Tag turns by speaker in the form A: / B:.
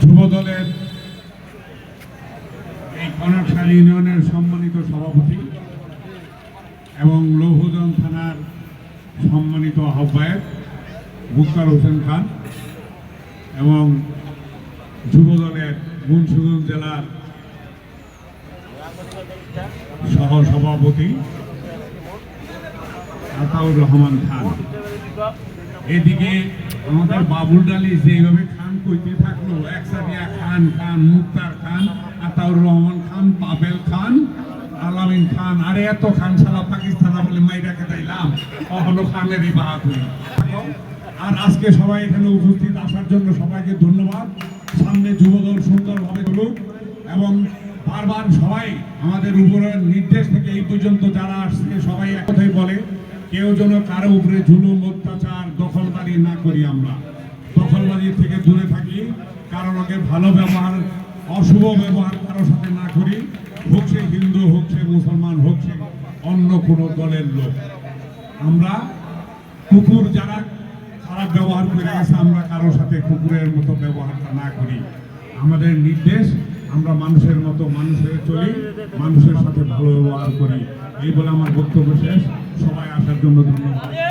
A: যুব দলের এই কনকশাল ইউনিয়নের সম্মানিত সভাপতি এবং লৌহজন থানার সম্মানিত আহ্বায়ক মুক্তার হোসেন খান এবং যুব দলের জেলার সহসভাপতি আতাউর রহমান খান। এদিকে আমাদের বাবুল ডালি যেভাবে খান কইতে থাকল একসাথিয়া খান খান মুক্তার খান, আতাউর রহমান খান পাবেল খান, আলামিন খান। আরে এত খান সারা পাকিস্তান বলে মাইরা খেতাইলাম কখনো খানেরই বাহাদুরি। আর আজকে সবাই এখানে উপস্থিত, আসার জন্য সবাইকে ধন্যবাদ। সামনে যুবদল সুন্দরভাবে চলুক এবং বারবার সবাই আমাদের উপরের নির্দেশ থেকে এই পর্যন্ত যারা আসছে, সবাই এক কথাই বলে, কেউ যেন কারও উপরে জুলুম, অত্যাচার, দখলদারি না করি আমরা। দখলবাজি থেকে দূরে থাকি কারও লোকে ভালো ব্যবহার, অশুভ ব্যবহার কারোর সাথে না করি। হোক সে হিন্দু, হোক সে মুসলমান, হোক সে অন্য কোনো দলের লোক। আমরা কুকুর যারা খারাপ ব্যবহার করে গেছে, আমরা কারোর সাথে কুকুরের মতো ব্যবহারটা না করি। আমাদের নির্দেশ, আমরা মানুষের মতো মানুষের চলি, মানুষের সাথে ভালো ব্যবহার করি। এই বলে আমার বক্তব্য শেষ। সবাই আসার জন্য ধন্যবাদ।